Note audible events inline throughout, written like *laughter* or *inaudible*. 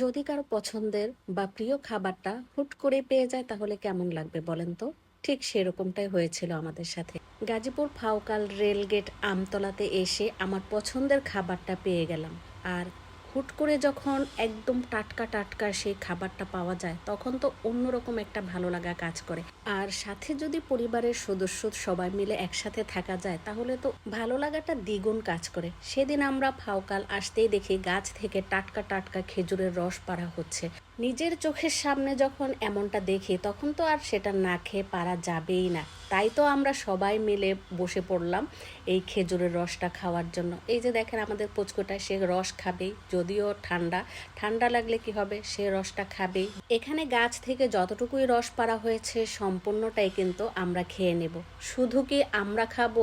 যদি কারও পছন্দের বা প্রিয় খাবারটা হুট করে পেয়ে যায়, তাহলে কেমন লাগবে বলেন তো? ঠিক সেরকমটাই হয়েছিল আমাদের সাথে। গাজীপুর ফাউকাল রেলগেট আমতলাতে এসে আমার পছন্দের খাবারটা পেয়ে গেলাম। আর হুট করে যখন একদম টাটকা টাটকা সেই খাবারটা পাওয়া যায়, তখন তো অন্যরকম একটা ভালো লাগা কাজ করে। আর সাথে যদি পরিবারের সদস্য সবাই মিলে একসাথে থাকা যায়, তাহলে তো ভালো লাগাটা দ্বিগুণ কাজ করে। সেদিন আমরা ফাউকাল আসতেই দেখি গাছ থেকে টাটকা টাটকা খেজুরের রস পাড়া হচ্ছে। নিজের চোখের সামনে যখন এমনটা দেখি, তখন তো আর সেটা না খেয়ে পারা যাবেই না। তাই তো আমরা সবাই মিলে বসে পড়লাম এই খেজুরের রসটা খাওয়ার জন্য। এই যে দেখেন আমাদের পুচকুটা সে রস খাবেই, যদিও ঠান্ডা। ঠান্ডা লাগলে কি হবে? সে রসটা খাবেই। এখানে গাছ থেকে যতটুকুই রস পারা হয়েছে, সম্পূর্ণটাই কিন্তু আমরা খেয়ে নেব। শুধু কি আমরা খাব?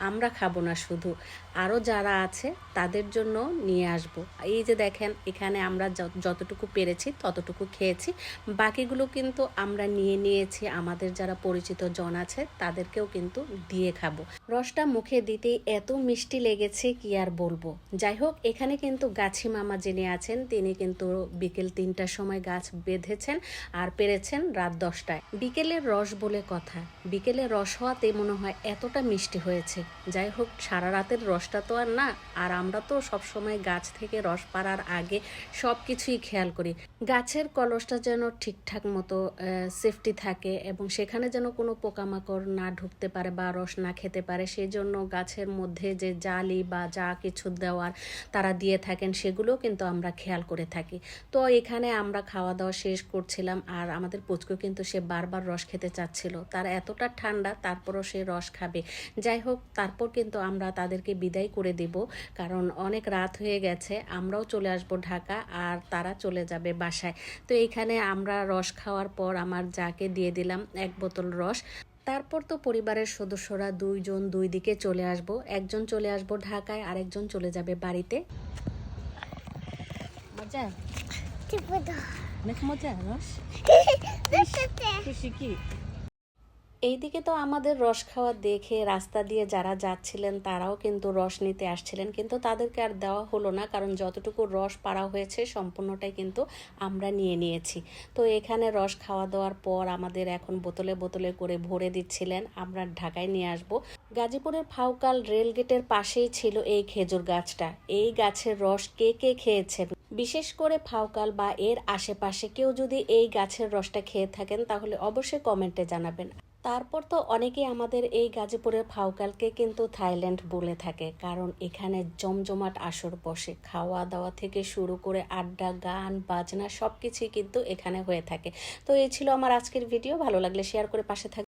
আমরা খাব না শুধু। আরও যারা আছে, তাদের জন্য নিয়ে আসব। এই যে দেখেন, এখানে আমরা যত- যতটুকু পেরেছি, ততটুকু খেয়েছি। বাকিগুলো কিন্তু আমরা নিয়ে নিয়েছি। আমাদের যারা পরিচিত জন আছে, তাদেরকেও কিন্তু দিয়ে খাব। রসটা মুখে দিতেই এত মিষ্টি লেগেছে, কি আর বলব। যাই হোক, এখানে কিন্তু গাছি মামা যিনি আছেন, তিনি কিন্তু বিকেল তিনটার সময় গাছ বেঁধেছেন আর পেরেছেন রাত দশটায়। বিকেলের রস বলে কথা। বিকেলে রস হওয়াতে মনে হয় এতটা মিষ্টি হয়েছে। যাই হোক সারা রাতের রসটা তো আর না, আর আমরা তো সবসময় গাছ থেকে রস পাড়ার আগে সব কিছুই খেয়াল করি। গাছের কলসটা যেন ঠিকঠাক মতো সেফটি থাকে এবং সেখানে যেন কোনো পোকামাকড় না ঢুকতে পারে বা রস না খেতে পারে সেই জন্য গাছের মধ্যে যে জালি বা যা কিছু দেওয়ার তারা দিয়ে থাকেন, সেগুলোও কিন্তু আমরা খেয়াল করে থাকি। তো এখানে আমরা খাওয়া দাওয়া শেষ করছিলাম, আর আমাদের পুচকু কিন্তু সে বারবার রস খেতে চাচ্ছিল। তার এতটা ঠান্ডা, তারপরও সে রস খাবে। যাই হোক তারপর কিন্তু আমরা তাদেরকে বিদায় করে দেব। কারণ অনেক রাত হয়ে গেছে আমরাও চলে আসব ঢাকা আর তারা চলে যাবে বাসায়। তো এইখানে আমরা রস খাওয়ার পর আমার যাকে দিয়ে দিলাম এক বোতল রস। তারপর তো পরিবারের সদস্যরা দুইজন দুই দিকে চলে আসব। একজন চলে আসব ঢাকায় আরেকজন চলে যাবে বাড়িতে। মজা। অনেক মজা রস? *laughs* খুশি কি? এইদিকে তো আমাদের রস খাওয়া দেখে রাস্তা দিয়ে যারা যাচ্ছিলেন, তারাও কিন্তু রস নিতে আসছিলেন। কিন্তু তাদেরকে আর দেওয়া হলো না, কারণ যতটুকু রস পাড়া হয়েছে, সম্পূর্ণটাই কিন্তু আমরা নিয়ে নিয়েছি। তো এখানে রস খাওয়া দাওয়ার পর আমাদের এখন বোতলে বোতলে করে ভরে দিচ্ছিলেন। আমরা ঢাকায় নিয়ে আসব। গাজীপুরের ফাউকাল রেলগেটের পাশেই ছিল এই খেজুর গাছটা। এই গাছের রস কে কে খেয়েছেন? বিশেষ করে ফাউকাল বা এর আশেপাশে কেউ যদি এই গাছের রসটা খেয়ে থাকেন, তাহলে অবশ্যই কমেন্টে জানাবেন। তারপর তো অনেকে আমাদের এই গাজীপুরের ফাউকালকে কিন্তু থাইল্যান্ড বলে থাকে। কারণ এখানে জমজমাট আসর বসে। খাওয়া দাওয়া থেকে শুরু করে আড্ডা, গান, বাজনা সব কিছুই কিন্তু এখানে হয়ে থাকে। তো এই ছিল আমার আজকের ভিডিও। ভালো লাগলে শেয়ার করে পাশে থাক